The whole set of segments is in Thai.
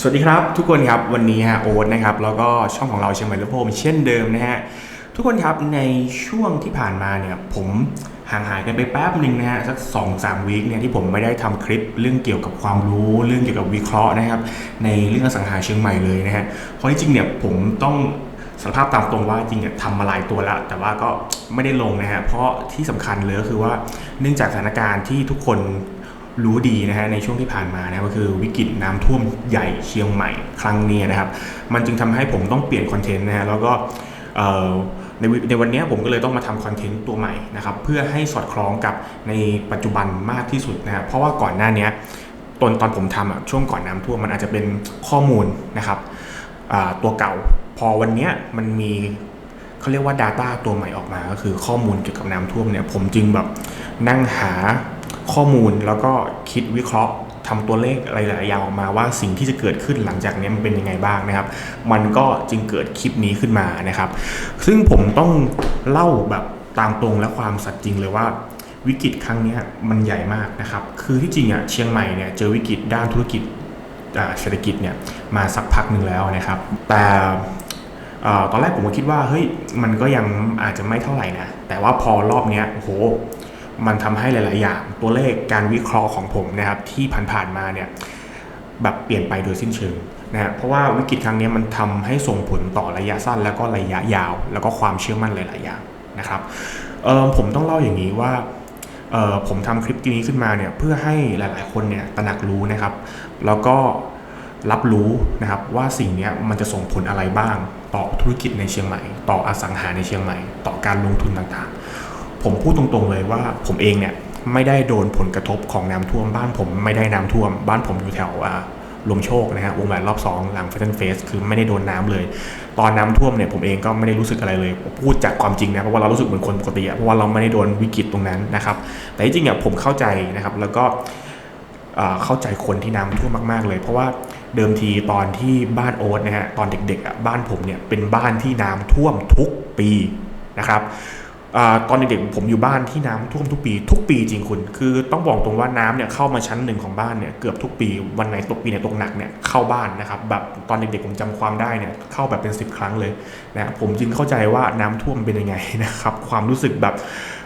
สวัสดีครับทุกคนครับวันนี้ฮะโอ๊ตนะครับแล้วก็ช่องของเราเชียงใหม่และโพมเช่นเดิมนะฮะทุกคนครับในช่วงที่ผ่านมาเนี่ยผมห่างหายกันไปแป๊บหนึ่งนะฮะสัก2อสามวีคเนี่ยที่ผมไม่ได้ทำคลิปเรื่องเกี่ยวกับความรู้เรื่องเกี่ยวกับวิเคราะห์นะครับในเรื่องอสังหาเชียงใหม่เลยนะฮะเพราะที่จริงเนี่ยผมต้องสารภาพตามตรงว่าจริงเนี่ยทำมาหลายตัวแล้วแต่ว่าก็ไม่ได้ลงนะฮะเพราะที่สำคัญเลยก็คือว่าเนื่องจากสถานการณ์ที่ทุกคน รู้ดีนะฮะในช่วงที่ผ่านมานะก็คือวิกฤตน้ำท่วมใหญ่เชียงใหม่ครั้งนี้นะครับ มันจึงทำให้ผมต้องเปลี่ยนคอนเทนต์นะฮะแล้วก็เอ่อในวิในวันนี้ผมก็เลยต้องมาทำคอนเทนต์ตัวใหม่นะครับเพื่อให้สอดคล้องกับในปัจจุบันมากที่สุดนะครับเพราะว่าก่อนหน้านี้ตอนตอนผมทำอะช่วงก่อนน้ำท่วมมันอาจจะเป็นข้อมูลนะครับตัวเก่าพอวันนี้มันมีเขาเรียกว่า Data ตัวใหม่ออกมา ก็คือข้อมูลเกี่ยวกับน้ำท่วมเนี่ยผมจึงแบบนั่งหา ข้อมูลแล้วก็คิดวิเคราะห์ทำตัวเลขหลายๆอย่างออกมาว่าสิ่งที่จะเกิดขึ้นหลังจากนี้มันเป็นยังไงบ้างนะครับ มันก็จึงเกิดคลิปนี้ขึ้นมานะครับ ซึ่งผมต้องเล่าแบบตามตรงและความสัตย์จริงเลยว่าวิกฤตครั้งนี้มันใหญ่มากนะครับ คือที่จริงอะเชียงใหม่เนี่ยเจอวิกฤตด้านธุรกิจอ่าเศรษฐกิจเนี่ยมาสักพักหนึ่งแล้วนะครับ แต่อตอนแรกผมก็คิดว่าเฮ้ยมันก็ยังอาจจะไม่เท่าไหร่นะ แต่ว่าพอรอบนี้โอ้โห มันทำให้หลาย ๆ อย่างตัวเลขการวิเคราะห์ของผมนะครับที่ผ่านๆมาเนี่ยแบบเปลี่ยนไปโดยสิ้นเชิงนะฮะเพราะว่าวิกฤตครั้งนี้มันทำให้ส่งผลต่อระยะสั้น แล้วก็ระยะยาว แล้วก็ความเชื่อมั่นหลาย ๆ อย่างนะครับเออผมต้องเล่าอย่างนี้ว่าเออผมทำคลิปนี้ขึ้นมาเนี่ยเพื่อให้หลาย ๆ คนเนี่ยตระหนักรู้นะครับ แล้วก็รับรู้นะครับว่าสิ่งนี้มันจะส่งผลอะไรบ้าง ต่อธุรกิจในเชียงใหม่ ต่ออสังหาในเชียงใหม่ ต่อการลงทุนต่าง ๆ ผมพูดตรงๆเลยว่าผมเองเนี่ยไม่ได้โดนผลกระทบของน้ำท่วม บ้านผมไม่ได้น้ำท่วม บ้านผมอยู่แถวลมโชคนะฮะวงแหวนรอบ2หลังแฟชั่นเฟสคือไม่ได้โดนน้ำเลย ตอนน้ำท่วมเนี่ยผมเองก็ไม่ได้รู้สึกอะไรเลย พูดจากความจริงนะเพราะว่าเรารู้สึกเหมือนคนปกติเพราะว่าเราไม่ได้โดนวิกฤตตรงนั้นนะครับแต่จริงอะผมเข้าใจนะครับแล้วก็เข้าใจคนที่น้ำท่วมมากๆเลย เพราะว่าเดิมทีตอนที่บ้านโอ๊ตนะฮะตอนเด็กๆอะบ้านผมเนี่ยเป็นบ้านที่น้ำท่วมทุกปีนะครับ ตอนเด็กๆผมอยู่บ้านที่น้ำท่วมทุกปี ทุกปีจริงคุณ คือต้องบอกตรงว่าน้ำเนี่ยเข้ามาชั้นหนึ่งของบ้านเนี่ยเกือบทุกปีวันไหนตกปีไหนตกหนักเนี่ยเข้าบ้านนะครับแบบตอนเด็กๆผมจำความได้เนี่ยเข้าแบบเป็น 10 ครั้งเลยนะผมจึงเข้าใจว่าน้ำท่วมเป็นยังไงนะครับความรู้สึกแบบ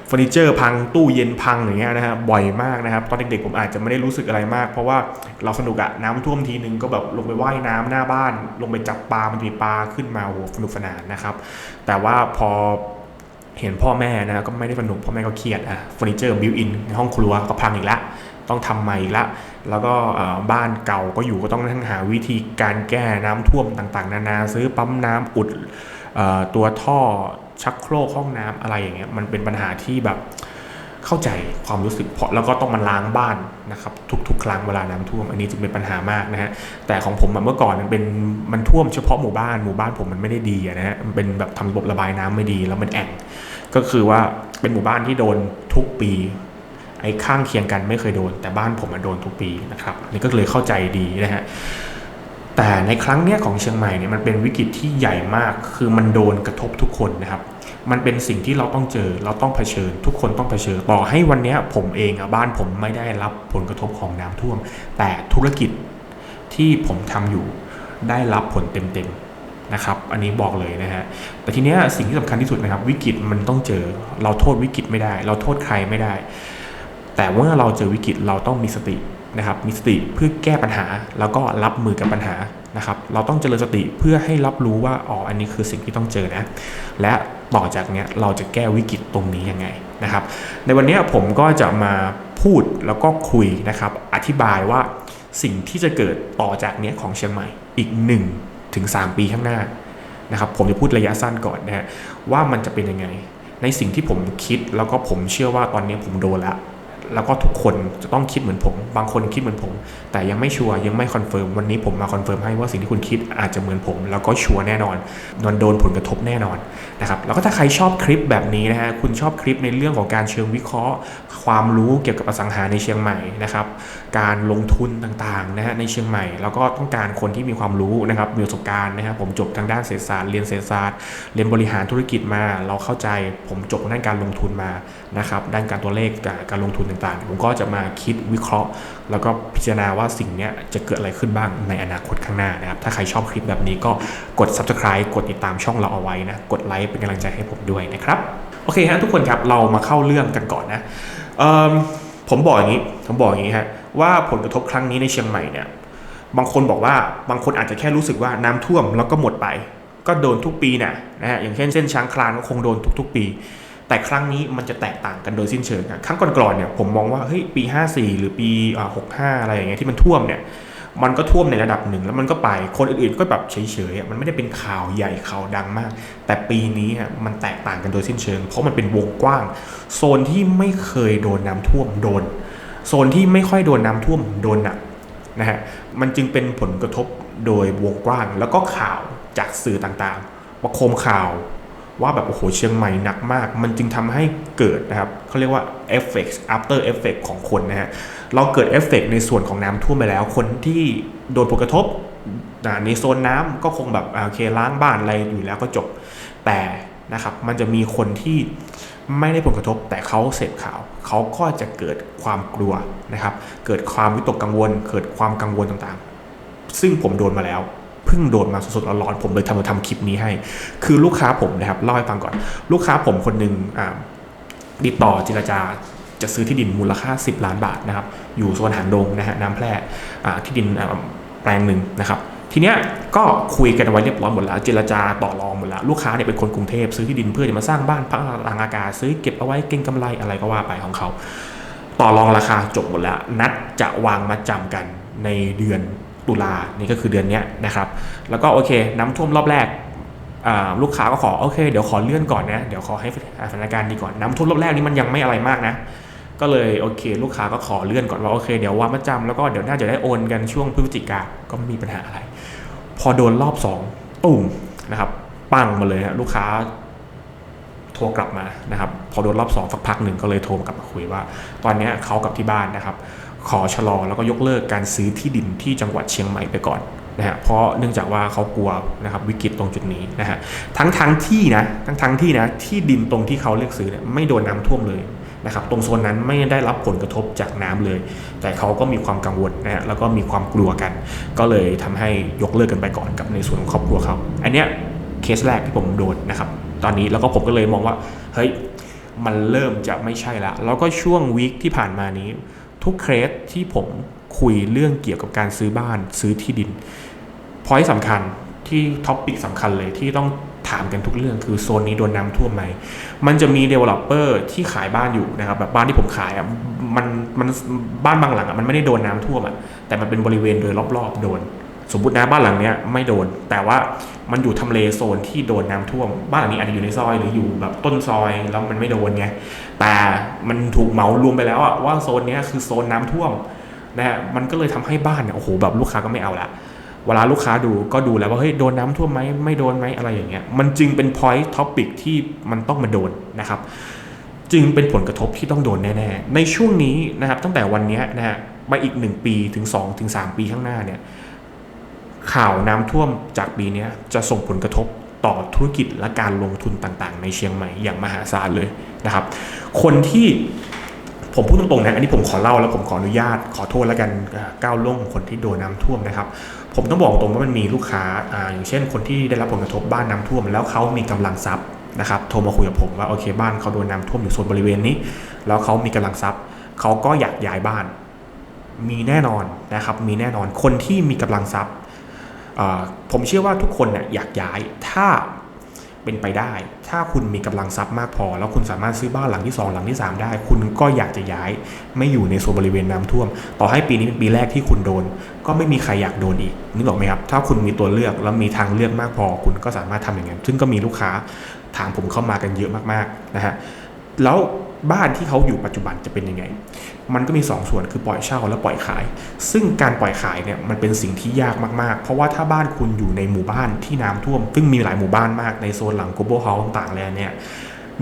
เฟอร์นิเจอร์พังตู้เย็นพังอย่างเงี้ยนะฮะบ่อยมากนะครับ ตอนเด็กๆผมอาจจะไม่ได้รู้สึกอะไรมาก เพราะว่าเราสนุกอะน้ำท่วมทีนึงก็แบบลงไปว่ายน้ำหน้าบ้าน ลงไปจับปลามันมีปลาขึ้นมาโหสนุกสนานนะครับแต่ว่าพอ เห็นพ่อแม่นะก็ไม่ได้สนุกพ่อแม่ก็เครียดอะเฟอร์นิเจอร์บิวอินในห้องครัวก็พังอีกละต้องทำใหม่อีกละแล้วก็บ้านเก่าก็อยู่ก็ต้องทั้งหาวิธีการแก้น้ำท่วมต่างๆ นานาซื้อปั๊มน้ำอุดตัวท่อชักโครกห้องน้ำอะไรอย่างเงี้ยมันเป็นปัญหาที่แบบเข้าใจความรู้สึกเพราะแล้วก็ต้องมาล้างบ้านนะครับทุกๆ ครั้งเวลาน้ำท่วม อันนี้จึงเป็นปัญหามากนะฮะแต่ของผมเมื่อก่อนมันเป็นมันท่วมเฉพาะหมู่บ้านหมู่บ้านผมมันไม่ได้ดีนะฮะมันเป็นแบบทำระบบระบายน้ำไม่ดีแล้วมันแอ่ง ก็คือว่าเป็นหมู่บ้านที่โดนทุกปี ไอ้ข้างเคียงกันไม่เคยโดน แต่บ้านผมมาโดนทุกปีนะครับนนี่ก็เลยเข้าใจดีนะฮะแต่ในครั้งเนี้ยของเชียงใหม่เนี่ยมันเป็นวิกฤตที่ใหญ่มาก คือมันโดนกระทบทุกคนนะครับ มันเป็นสิ่งที่เราต้องเจอ เราต้องเผชิญ ทุกคนต้องเผชิญ ต่อให้วันเนี้ยผมเองอะบ้านผมไม่ได้รับผลกระทบของน้ำท่วม แต่ธุรกิจที่ผมทำอยู่ได้รับผลเต็มๆ นะครับ อันนี้บอกเลยนะฮะ แต่ทีเนี้ยสิ่งที่สำคัญที่สุดนะครับ วิกฤตมันต้องเจอ เราโทษวิกฤตไม่ได้ เราโทษใครไม่ได้ แต่เมื่อเราเจอวิกฤตเราต้องมีสตินะครับ มีสติเพื่อแก้ปัญหา แล้วก็รับมือกับปัญหานะครับ เราต้องเจริญสติเพื่อให้รับรู้ว่า อ๋อ อันนี้คือสิ่งที่ต้องเจอนะ และต่อจากเนี้ยเราจะแก้วิกฤตตรงนี้ยังไงนะครับ ในวันเนี้ยผมก็จะมาพูดแล้วก็คุยนะครับ อธิบายว่าสิ่งที่จะเกิดต่อจากเนี้ยของเชียงใหม่อีก1 ถึง 3 ปีข้างหน้านะครับผมจะพูดระยะสั้นก่อนนะฮะว่ามันจะเป็นยังไง ในสิ่งที่ผมคิดแล้วก็ผมเชื่อว่าตอนนี้ผมโดนแล้ว แล้วก็ทุกคนจะต้องคิดเหมือนผม บางคนคิดเหมือนผม แต่ยังไม่ชัวร์ยังไม่คอนเฟิร์มวันนี้ผมมาคอนเฟิร์มให้ว่าสิ่งที่คุณคิดอาจจะเหมือนผม แล้วก็ชัวร์แน่นอนนอนโดนผลกระทบแน่นอนนะครับแล้วก็ถ้าใครชอบคลิปแบบนี้นะฮะคุณชอบคลิปในเรื่องของการเชิงวิเคราะห์ ความรู้เกี่ยวกับอสังหาในเชียงใหม่นะครับการลงทุนต่างๆนะฮะในเชียงใหม่ แล้วก็ต้องการคนที่มีความรู้นะครับมีประสบการณ์นะครับผมจบทางด้านเศรษฐศาสตร์เรียนเศรษฐศาสตร์เรียนบริหารธุรกิจมา เราเข้าใจผมจบด้านการลงทุนมานะครับด้านการตัวเลขการลงทุนต่ต่างๆ ผมก็จะมาคิดวิเคราะห์ แล้วก็พิจารณาว่าสิ่งนี้จะเกิดอะไรขึ้นบ้างในอนาคตข้างหน้านะครับ ถ้าใครชอบคลิปแบบนี้ก็กด subscribe กดติดตามช่องเราเอาไว้นะ กดไลค์เป็นกำลังใจให้ผมด้วยนะครับ โอเคฮะทุกคนครับ เรามาเข้าเรื่องกันก่อนนะผมบอกอย่างนี้ ผมบอกอย่างนี้ฮะว่าผลกระทบครั้งนี้ในเชียงใหม่เนี่ย บางคนบอกว่าบางคนอาจจะแค่รู้สึกว่าน้ำท่วมแล้วก็หมดไป ก็โดนทุกปีนะนะฮะอย่างเช่นเส้นช้างคลานก็คงโดนทุก ๆ ปี แต่ครั้งนี้มันจะแตกต่างกันโดยสิ้นเชิงครั้งก่อนๆเนี่ยผมมองว่าเฮ้ยปี 54 หรือปี 65 อะไรอย่างเงี้ยที่มันท่วมเนี่ยมันก็ท่วมในระดับหนึ่งแล้วมันก็ไปคนอื่นๆก็แบบเฉยๆมันไม่ได้เป็นข่าวใหญ่ข่าวดังมาก แต่ปีนี้อะมันแตกต่างกันโดยสิ้นเชิง เพราะมันเป็นวงกว้าง โซนที่ไม่เคยโดนน้ำท่วมโดน โซนที่ไม่ค่อยโดนน้ำท่วมโดนหนักนะฮะมันจึงเป็นผลกระทบโดยวงกว้าง แล้วก็ข่าวจากสื่อต่างๆ ประโคมข่าว ว่าแบบโอ้โหเชียงใหม่หนักมาก มันจึงทำให้เกิดนะครับเขาเรียกว่า effect after effect ของคนนะฮะเราเกิดเอฟเฟกในส่วนของน้ำท่วมไปแล้ว คนที่โดนผลกระทบในโซนน้ำก็คงแบบโอเคล้างบ้านอะไรอยู่แล้วก็จบแต่นะครับมันจะมีคนที่ไม่ได้ผลกระทบแต่เขาเสพข่าว เขาก็จะเกิดความกลัวนะครับ เกิดความวิตกกังวล เกิดความกังวลต่างๆ ซึ่งผมโดนมาแล้ว พิ่งโดนมาสดๆร้อนๆผมเลยทำมาทำคลิปนี้ให้ คือลูกค้าผมนะครับเล่าให้ฟังก่อน ลูกค้าผมคนหนึ่งติดต่อเจรจาจะซื้อที่ดินมูลค่า 10 ล้านบาทนะครับ อยู่โซนหางดงนะฮะน้ำแพร่ที่ดินแปลงหนึ่งนะครับ ทีเนี้ยก็คุยกันไว้เรียบร้อยหมดแล้ว เจรจาต่อรองหมดแล้ว ลูกค้าเนี่ยเป็นคนกรุงเทพซื้อที่ดินเพื่อจะมาสร้างบ้านพักหลังอากาศซื้อเก็บเอาไว้เก็งกำไรอะไรก็ว่าไปของเขา ต่อรองราคาจบหมดแล้ว นัดจะวางมาจำกันในเดือน ตุลานี่ก็คือเดือนนี้นะครับ แล้วก็โอเคน้ำท่วมรอบแรกลูกค้าก็ขอโอเคเดี๋ยวขอเลื่อนก่อนนะเดี๋ยวขอให้สถานการณ์ดีก่อนน้ำท่วมรอบแรกนี้มันยังไม่อะไรมากนะ ก็เลยโอเค ลูกค้าก็ขอเลื่อนก่อนว่าโอเคเดี๋ยววามาจำแล้วก็เดี๋ยวน่าจะได้โอนกันช่วงพฤศจิกาก็ไม่มีปัญหาอะไร พอโดนรอบสองตุ่มนะครับปังมาเลยฮะลูกค้าโทรกลับมานะครับ พอโดนรอบสองสักพักหนึ่งก็เลยโทรกลับมาคุยว่า ตอนนี้เขากับที่บ้านนะครับ ขอชะลอแล้วก็ยกเลิกการซื้อที่ดินที่จังหวัดเชียงใหม่ไปก่อนนะฮะเพราะเนื่องจากว่าเขากลัวนะครับวิกฤตตรงจุดนี้นะฮะทั้งทั้งที่นะทั้งทั้งที่นะที่ดินตรงที่เขาเลือกซื้อเนี่ยไม่โดนน้าท่วมเลยนะครับตรงโซนนั้นไม่ได้รับผลกระทบจากน้ำเลย แต่เขาก็มีความกังวลนะฮะแล้วก็มีความกลัวกัน ก็เลยทำให้ยกเลิกกันไปก่อนกับในส่วนของครอบครัวเขาอันเนี้ยเคสแรกที่ผมโดนนะครับตอนนี้แล้วก็ผมก็เลยมองว่าเฮ้ยมันเริ่มจะไม่ใช่ละแล้วก็ช่วงวีคที่ผ่านมานี้ ทุกเคสที่ผมคุยเรื่องเกี่ยวกับการซื้อบ้านซื้อที่ดินพอยสำคัญที่ท็อปปิกสำคัญเลยที่ต้องถามกันทุกเรื่องคือโซนนี้โดนน้ำท่วมไหม มันจะมี developer ที่ขายบ้านอยู่นะครับแบบบ้านที่ผมขายอะมันมันบ้านบางหลังอะมันไม่ได้โดนน้ำท่วมอะแต่มันเป็นบริเวณโดยรอบๆ โดน สมมตินะบ้านหลังเนี้ยไม่โดน แต่ว่ามันอยู่ทำเลโซนที่โดนน้ำท่วม บ้านหลังนี้อาจจะอยู่ในซอยหรืออยู่แบบต้นซอยแล้วมันไม่โดนไงแต่มันถูกเหมารวมไปแล้วอะว่าโซนเนี้ยคือโซนน้ำท่วมนะฮะมันก็เลยทำให้บ้านเนี่ยโอ้โหแบบลูกค้าก็ไม่เอาละเวลาลูกค้าดูก็ดูแล้วว่าเฮ้ยโดนน้ำท่วมไหมไม่โดนไหมอะไรอย่างเงี้ยมันจึงเป็น point topic ที่มันต้องมาโดนนะครับจึงเป็นผลกระทบที่ต้องโดนแน่ ๆ ในช่วงนี้นะครับตั้งแต่วันเนี้ยนะฮะมาอีก 1 ปีถึง2ถึง3ปีข้างหน้าเนี่ย ข่าวน้ำท่วมจากปีเนี้ยจะส่งผลกระทบต่อธุรกิจและการลงทุนต่างๆ ในเชียงใหม่อย่างมหาศาลเลยนะครับ คนที่ผมพูดตรงๆนะอันนี้ผมขอเล่าแล้วผมขออนุญาตขอโทษแล้วกันก้าวล่วงคนที่โดนน้ำท่วมนะครับ ผมต้องบอกตรงว่ามันมีลูกค้าออย่างเช่น คนที่ได้รับผลกระทบบ้านน้ำท่วม แล้วเขามีกำลังทรัพย์นะครับโทรมาคุยกับผมว่าโอเคบ้านเขาโดนน้ำท่วมอยู่โซนบริเวณนี้ แล้วเขามีกำลังทรัพย์เขาก็อยากย้ายบ้าน มีแน่นอนนะครับมีแน่นอนคนที่มีกำลังทรัพย์ ผมเชื่อว่าทุกคนนี่ยอยากย้ายถ้าเป็นไปได้ ถ้าคุณมีกำลังทรัพย์มากพอ แล้วคุณสามารถซื้อบ้านหลังที่ 2 หลังที่ 3 ได้ คุณก็อยากจะย้าย ไม่อยู่ในโซนบริเวณน้ำท่วม ต่อให้ปีนี้เป็นปีแรกที่คุณโดน ก็ไม่มีใครอยากโดนอีกนึกออกไหมครับ ถ้าคุณมีตัวเลือกแล้วมีทางเลือกมากพอ คุณก็สามารถทำอย่างนั้น ซึ่งก็มีลูกค้าถามผมเข้ามากันเยอะมากๆนะฮะ แล้ว บ้านที่เขาอยู่ปัจจุบันจะเป็นยังไง มันก็มี2ส่วนคือปล่อยเช่าและปล่อยขาย ซึ่งการปล่อยขายเนี่ยมันเป็นสิ่งที่ยากมากๆ เพราะว่าถ้าบ้านคุณอยู่ในหมู่บ้านที่น้ำท่วม ซึ่งมีหลายหมู่บ้านมากในโซนหลัง global house ต่างๆแล้วเนี่ย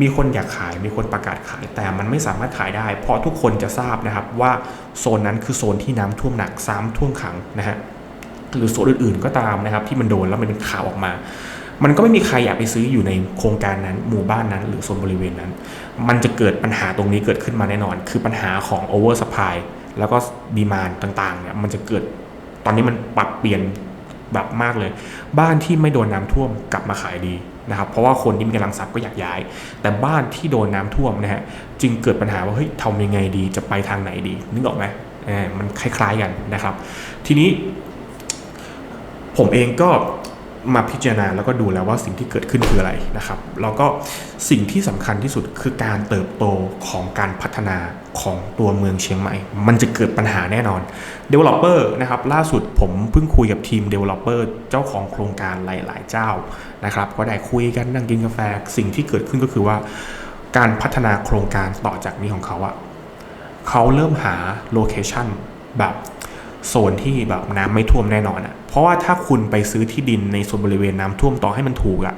มีคนอยากขายมีคนประกาศขาย แต่มันไม่สามารถขายได้ เพราะทุกคนจะทราบนะครับว่าโซนนั้นคือโซนที่น้ำท่วมหนักซ้ำท่วมขังนะฮะหรือโซนอื่นๆก็ตามนะครับที่มันโดนแล้วมันเป็นข่าวออกมา มันก็ไม่มีใครอยากไปซื้ออยู่ในโครงการนั้น หมู่บ้านนั้น หรือโซนบริเวณนั้น มันจะเกิดปัญหาตรงนี้เกิดขึ้นมาแน่นอน คือปัญหาของ over supply แล้วก็ดีมานต่างๆเนี่ยมันจะเกิดตอนนี้มันปรับเปลี่ยนแบบมากเลย บ้านที่ไม่โดนน้ำท่วมกลับมาขายดีนะครับเพราะว่าคนที่มีกำลังทรัพย์ก็อยากย้าย แต่บ้านที่โดนน้าท่วมนะฮะจึงเกิดปัญหาว่าเฮ้ยทำยังไงดีจะไปทางไหนดีนึกออกไหมมันคล้ายๆกันนะครับ ทีนี้ผมเองก็ มาพิจารณาแล้วก็ดูแล้วว่าสิ่งที่เกิดขึ้นคืออะไรนะครับแล้วก็สิ่งที่สำคัญที่สุดคือการเติบโตของการพัฒนาของตัวเมืองเชียงใหม่ มันจะเกิดปัญหาแน่นอน Developer นะครับล่าสุดผมเพิ่งคุยกับทีม Developer เจ้าของโครงการหลาย ๆ เจ้านะครับก็ได้คุยกันนั่งกินกาแฟสิ่งที่เกิดขึ้นก็คือว่า การพัฒนาโครงการต่อจากนี้ของเขาอะเขาเริ่มหาโลเคชันแบบ โซนที่แบบน้ำไม่ท่วมแน่นอนอะเพราะว่าถ้าคุณไปซื้อที่ดินในโซนบริเวณน้ำท่วมต่อให้มันถูกอะ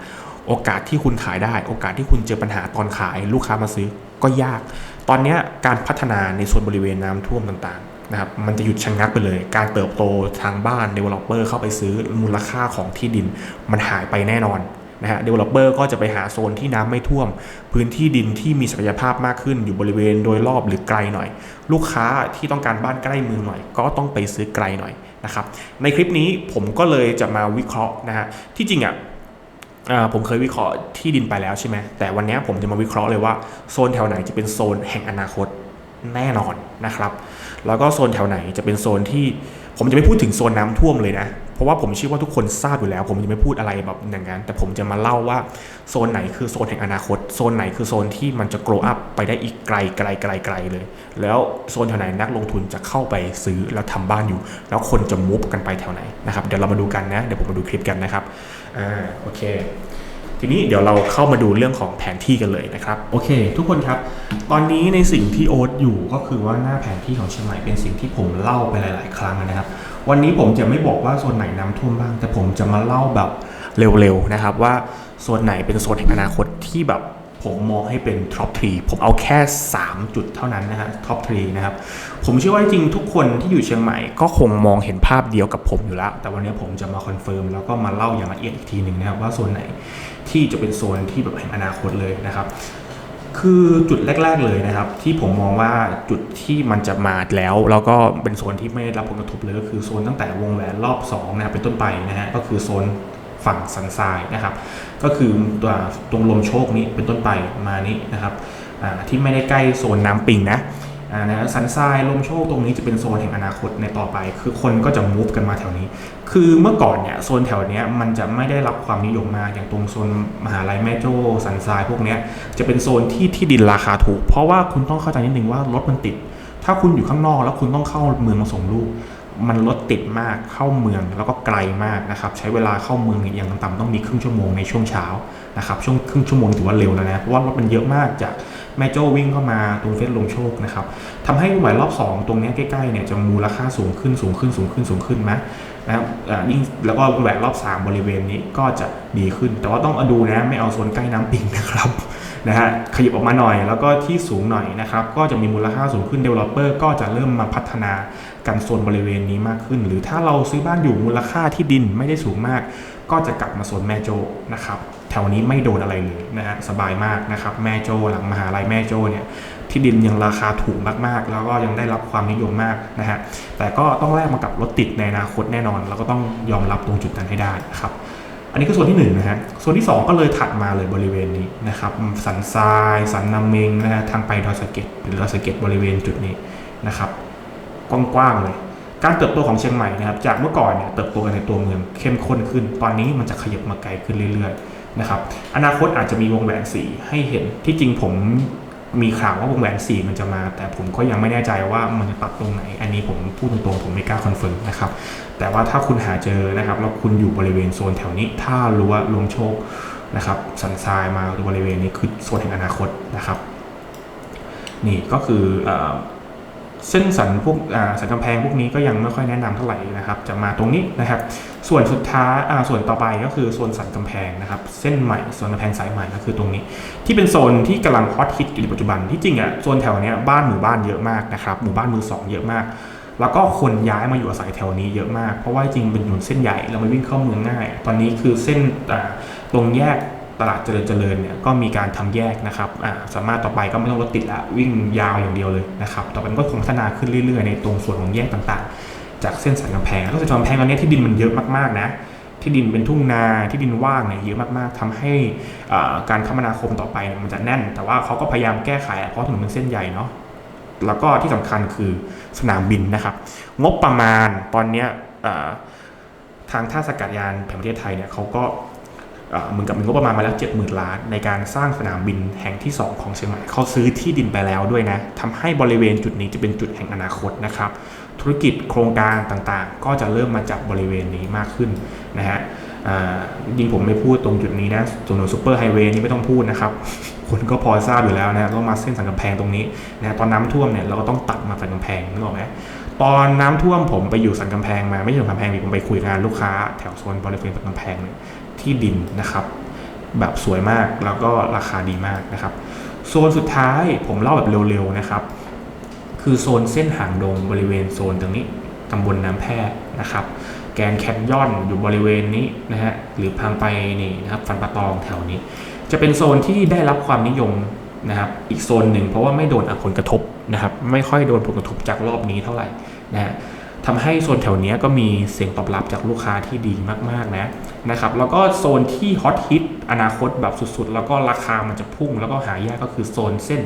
โอกาสที่คุณขายได้ โอกาสที่คุณเจอปัญหาตอนขายลูกค้ามาซื้อก็ยาก ตอนนี้การพัฒนาในโซนบริเวณน้ำท่วมต่างๆนะครับ มันจะหยุดชะงงักไปเลย การเติบโตทางบ้าน developer เข้าไปซื้อมูลค่าของที่ดิน มันหายไปแน่นอน นะฮะ developer ก็จะไปหาโซนที่น้ำไม่ท่วม พื้นที่ดินที่มีศักยภาพมากขึ้นอยู่บริเวณโดยรอบหรือไกลหน่อย ลูกค้าที่ต้องการบ้านใกล้เมืองหน่อย ก็ต้องไปซื้อไกลหน่อยนะครับในคลิปนี้ผมก็เลยจะมาวิเคราะห์นะฮะที่จริงอะผมเคยวิเคราะห์ที่ดินไปแล้วใช่ไหมแต่วันนี้ผมจะมาวิเคราะห์เลยว่าโซนแถวไหนจะเป็นโซนแห่งอนาคตแน่นอนนะครับ แล้วก็โซนแถวไหนจะเป็นโซนที่ผมจะไม่พูดถึงโซนน้ำท่วมเลยนะ ราะว่าผมเชื่อว่าทุกคนทราบอยู่แล้ว ผมจะไม่พูดอะไรแบบอย่างนั้น แต่ผมจะมาเล่าว่าโซนไหนคือโซนแห่งอนาคต โซนไหนคือโซนที่มันจะ grow up ไปได้อีกไกลไกลไกลไกลเลย แล้วโซนแถวไหนนักลงทุนจะเข้าไปซื้อแล้วทำบ้านอยู่ แล้วคนจะมุฟกันไปแถวไหนนะครับ เดี๋ยวเรามาดูกันนะ เดี๋ยวผมมาดูคลิปกันนะครับ อ่า โอเคทีนี้เดี๋ยวเราเข้ามาดูเรื่องของแผนที่กันเลยนะครับ โอเค ทุกคนครับ ตอนนี้ในสิ่งที่โอ๊ตอยู่ก็คือว่าหน้าแผนที่ของเชียงใหม่เป็นสิ่งที่ผมเล่าไปหลาย ๆ ครั้งนะครับ วันนี้ผมจะไม่บอกว่าโซนไหนน้ำท่วมบ้าง แต่ผมจะมาเล่าแบบเร็วๆนะครับว่าโซนไหนเป็นโซนแห่งอนาคตที่แบบผมมองให้เป็นท็อปทรีผมเอาแค่ 3 จุดเท่านั้นนะฮะท็อปทรีนะครับ ผมเชื่อว่าจริงทุกคนที่อยู่เชียงใหม่ก็คงมองเห็นภาพเดียวกับผมอยู่แล้ว แต่วันนี้ผมจะมาคอนเฟิร์มแล้วก็มาเล่าอย่างละเอียดอีกทีหนึ่งนะครับว่าโซนไหนที่จะเป็นโซนที่แบบแห่งอนาคตเลยนะครับ คือจุดแรก ๆเลยนะครับ ที่ผมมองว่าจุดที่มันจะมาแล้ว แล้วก็เป็นโซนที่ไม่รับผลกระทบเลยก็คือโซนตั้งแต่วงแหวนรอบ2นะครับเป็นต้นไปนะฮะก็คือโซนฝั่งสันทรายนะครับ ก็คือตัวตรงลมโชคนี้เป็นต้นไปมานี้นะครับที่ไม่ได้ใกล้โซนน้ำปิงนะนะสันทรายลมโชคตรงนี้จะเป็นโซนแห่งอนาคตในต่อไป คือคนก็จะมูฟกันมาแถวนี้ คือเมื่อก่อนเนี่ยโซนแถวนี้มันจะไม่ได้รับความนิยมมากอย่างตรงโซนมหาลัยแม่โจ้สันทรายพวกนี้จะเป็นโซนที่ที่ดินราคาถูก เพราะว่าคุณต้องเข้าใจนิดนึงว่ารถมันติด ถ้าคุณอยู่ข้างนอกแล้วคุณต้องเข้าเมืองมาส่งลูก มันรถติดมากเข้าเมืองแล้วก็ไกลมากนะครับใช้เวลาเข้าเมืองอย่างต่ำๆต้องมีครึ่งชั่วโมงในช่วงเช้านะครับช่วงครึ่งชั่วโมงถือว่าเร็วแล้วนะเพราะว่ารถมันเยอะมากจากแม่โจ้วิ่งเข้ามาตรงเฟสลงโชคนะครับทำให้หมายรอบ 2 ตรงนี้ใกล้ๆเนี่ยจะมูลค่าสูงขึ้นสูงขึ้นสูงขึ้นสูงขึ้นไหม นะครับยิ่งแล้วก็แหวนรอบ 3 บริเวณนี้ก็จะดีขึ้น แต่ว่าต้องดูนะไม่เอาโซนใกล้น้ำปิงนะครับนะฮะขยับออกมาหน่อยแล้วก็ที่สูงหน่อยนะครับ ก็จะมีมูลค่าสูงขึ้น Developer ก็จะเริ่มมาพัฒนากันโซนบริเวณนี้มากขึ้น หรือถ้าเราซื้อบ้านอยู่มูลค่าที่ดินไม่ได้สูงมาก ก็จะกลับมาโซนแม่โจ้นะครับแถวนี้ไม่โดนอะไรเลยนะฮะสบายมากนะครับแม่โจหลังมหาลัยแม่โจ้เนี่ย ที่ดินยังราคาถูกมากๆ แล้วก็ยังได้รับความนิยมมากนะฮะแต่ก็ต้องแลกมากับรถติดในอนาคตแน่นอนแล้วก็ต้องยอมรับตรงจุดนั้นให้ได้นะครับอันนี้คือส่วนที่1นนะฮะ ส่วนที่ 2 ก็เลยถัดมาเลยบริเวณนี้นะครับสันทราย สันนาเมงนะฮะทางไปดอยสะเก็ดหรือดอยสะเก็ดบริเวณจุดนี้นะครับกว้างๆเลย การเติบโตของเชียงใหม่นะครับจากเมื่อก่อนเนี่ยเติบโตกันในตัวเมืองเข้มข้นขึ้น ตอนนี้มันจะขยับมาไกลขึ้นเรื่อยๆนะครับอนาคตอาจจะมีวงแหวนสีให้เห็นที่จริงผม มีข่าวว่าวงแหวนสีมันจะมา แต่ผมก็ยังไม่แน่ใจว่ามันจะตัดตรงไหน อันนี้ผมพูดตรงๆ ผมไม่กล้าคอนเฟิร์มนะครับ แต่ว่าถ้าคุณหาเจอนะครับ แล้วคุณอยู่บริเวณโซนแถวนี้ ถ้ารู้ว่าลมโชคนะครับ สันทรายมาบริเวณนี้คือโซนแห่งอนาคตนะครับ นี่ก็คืออ ส้นสันพวกสันกำแพงพวกนี้ก็ยังไม่ค่อยแนะนำเท่าไหร่นะครับ จะมาตรงนี้นะครับ ส่วนสุดท้ายส่วนต่อไปก็คือโซนสันกำแพงนะครับ เส้นใหม่โซนกำแพงสายใหม่ก็คือตรงนี้ ที่เป็นโซนที่กำลังฮอตฮิตอยู่ในปัจจุบันที่จริงอะโซนแถวนี้บ้านหมู่บ้านเยอะมากนะครับหมู่บ้านมือสองเยอะมาก แล้วก็คนย้ายมาอยู่อาศัยแถวนี้เยอะมากเพราะว่าจริงเป็นถนนเส้นใหญ่เราไม่วิ่งเข้าเมืองง่าย ตอนนี้คือเส้นตรงแยก ตลาดเจริญเจริญเนี่ยก็มีการทำแยกนะครับสามารถต่อไปก็ไม่ต้องรถติดละวิ่งยาวอย่างเดียวเลยนะครับต่อไปก็คงพัฒนาขึ้นเรื่อยๆ ในตรงส่วนของแยกต่างๆ จากเส้นสันกำแพงแล้วก็สันกำแพงตอนนี้ที่ดินมันเยอะมากๆนะที่ดินเป็นทุ่งนาที่ดินว่างเนี่ยเยอะมากๆทำให้การคมนาคมต่อไปมันจะแน่น แต่ว่าเขาก็พยายามแก้ไขเพราะถนนมันเส้นใหญ่เนาะแล้วก็ที่สำคัญคือสนามบินนะครับ งบประมาณตอนเนี้ยทางท่าสกัดยานแห่งประเทศไทยเนี่ยเขาก็ เหมือนกับมีงบประมาณมาแล้ว 70,000 ล้าน ในการสร้างสนามบินแห่งที่ 2 ของเชียงใหม่เขาซื้อที่ดินไปแล้วด้วยนะทำให้บริเวณจุดนี้จะเป็นจุดแห่งอนาคตนะครับ ธุรกิจโครงการต่างๆ ก็จะเริ่มมาจับบริเวณนี้มากขึ้นนะฮะอ่าจริงผมไม่พูดตรงจุดนี้นะถนนซูเปอร์ไฮเวย์นี่ไม่ต้องพูดนะครับ คนก็พอทราบอยู่แล้วนะต้องมาเส้นสันกำแพงตรงนี้นะตอนน้ำท่วมเนี่ยเราก็ต้องตัดมาสันกำแพงนึกออกไหมตอนน้ำท่วมผมไปอยู่สันกำแพงมาไม่ใช่สันกำแพงผมไปคุยงานลูกค้าแถวโซนบริเวณสันกำแพงเนี่ย ที่ดินนะครับ แบบสวยมากแล้วก็ราคาดีมากนะครับ โซนสุดท้ายผมเล่าแบบเร็วๆนะครับ คือโซนเส้นหางดงบริเวณโซนตรงนี้ตำบลน้ำแพร่นะครับ แกนแคนยอนอยู่บริเวณนี้นะฮะหรือทางไปนี่นะครับฟันปะตองแถวนี้ จะเป็นโซนที่ได้รับความนิยมนะครับอีกโซนหนึ่งเพราะว่าไม่โดนผลกระทบนะครับ ไม่ค่อยโดนผลกระทบจากรอบนี้เท่าไหร่นะฮะ ทำให้โซนแถวเนี้ยก็มีเสียงตอบรับจากลูกค้าที่ดีมากๆนะนะครับแล้วก็โซนที่ฮอตฮิตอนาคตแบบสุดๆ แล้วก็ราคามันจะพุ่ง แล้วก็หายากก็คือโซนเส้น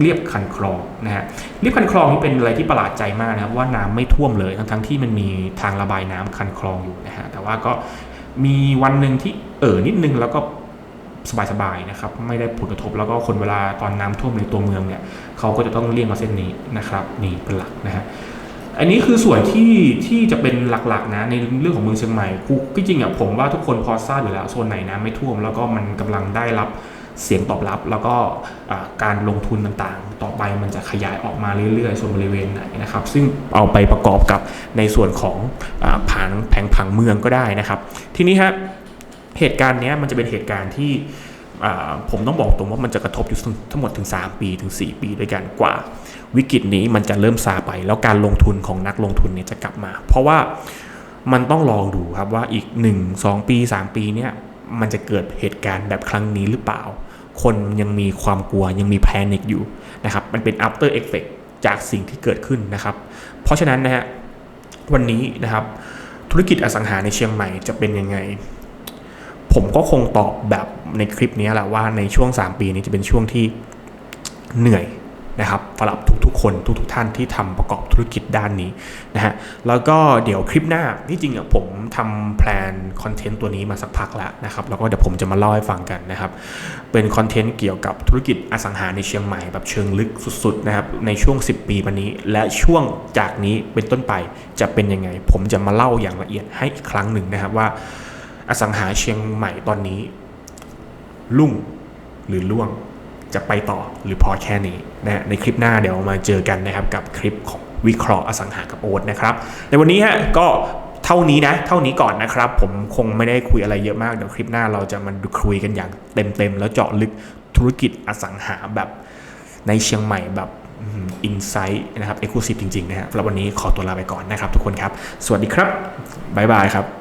เรียบคันคลองนะฮะเรียบคันคลองนี่เป็นอะไรที่ประหลาดใจมากนะครับว่าน้ำไม่ท่วมเลยทั้งทั้งๆที่มันมีทางระบายน้ำคันคลองอยู่นะฮะแต่ว่าก็มีวันหนึ่งที่เอ่อนิดนึงแล้วก็สบายๆนะครับไม่ได้ผลกระทบแล้วก็คนเวลาตอนน้ำท่วมในตัวเมืองเนี่ยเขาก็จะต้องเลี่ยงมาเส้นนี้นะครับนี่เป็นหลักนะฮะ อันนี้คือส่วนที่ที่จะเป็นหลักๆนะในเรื่องของเมืองเชียงใหม่กูที่จริงอะผมว่าทุกคนพอทราบอยู่แล้วโซนไหนน้ำไม่ท่วม แล้วก็มันกำลังได้รับเสียงตอบรับ แล้วก็การลงทุนต่างๆ ต่อไปมันจะขยายออกมาเรื่อยๆส่วนบริเวณไหนนะครับ ซึ่งเอาไปประกอบกับในส่วนของอผังแผงผังเมืองก็ได้นะครับ ทีนี้ฮะเหตุการณ์เนี้ยมันจะเป็นเหตุการณ์ที่ ผมต้องบอกตรงว่ามันจะกระทบอยู่ทั้งหมดถึง 3 ปีถึง 4 ปีด้วยกันกว่า วิกฤตนี้มันจะเริ่มซาไป แล้วการลงทุนของนักลงทุนเนี่ยจะกลับมา เพราะว่ามันต้องลองดูครับว่าอีก 1 2 ปี 3 ปีเนี่ยมันจะเกิดเหตุการณ์แบบครั้งนี้หรือเปล่า คนยังมีความกลัวยังมีแพนิคอยู่นะครับมันเป็น after effect จากสิ่งที่เกิดขึ้นนะครับ เพราะฉะนั้นนะฮะวันนี้นะครับธุรกิจอสังหาในเชียงใหม่จะเป็นยังไง ผมก็คงตอบแบบในคลิปนี้แหละว่าในช่วง 3 ปีนี้จะเป็นช่วงที่เหนื่อยนะครับสำหรับทุกๆ คนทุกๆท่านที่ทำประกอบธุรกิจด้านนี้นะฮะแล้วก็เดี๋ยวคลิปหน้าที่จริงอะผมทำแพลนคอนเทนต์ตัวนี้มาสักพักแล้วนะครับแล้วก็เดี๋ยวผมจะมาเล่าให้ฟังกันนะครับเป็นคอนเทนต์เกี่ยวกับธุรกิจอสังหาในเชียงใหม่แบบเชิงลึกสุดๆนะครับในช่วง 10 ปีมานี้ และช่วงจากนี้เป็นต้นไปจะเป็นยังไง ผมจะมาเล่าอย่างละเอียดให้อีกครั้งหนึ่งนะครับว่า อสังหาเชียงใหม่ตอนนี้ ลุ่งหรือล่วงจะไปต่อหรือพอแค่นี้นะในคลิปหน้าเดี๋ยวมาเจอกันนะครับกับคลิปของวิเคราะห์อสังหากับโอ๊ตนะครับในวันนี้ฮะก็เท่านี้นะเท่านี้ก่อนนะครับ ผมคงไม่ได้คุยอะไรเยอะมากเดี๋ยวคลิปหน้าเราจะมาดูคุยกันอย่างเต็มๆแล้วเจาะลึกธุรกิจอสังหาแบบในเชียงใหม่แบบอินไซต์นะครับเอ็กซ์คลูซีฟจริงๆนะฮะสำหรับวันนี้ขอตัวลาไปก่อนนะครับทุกคนครับ สวัสดีครับ บ๊ายบายครับ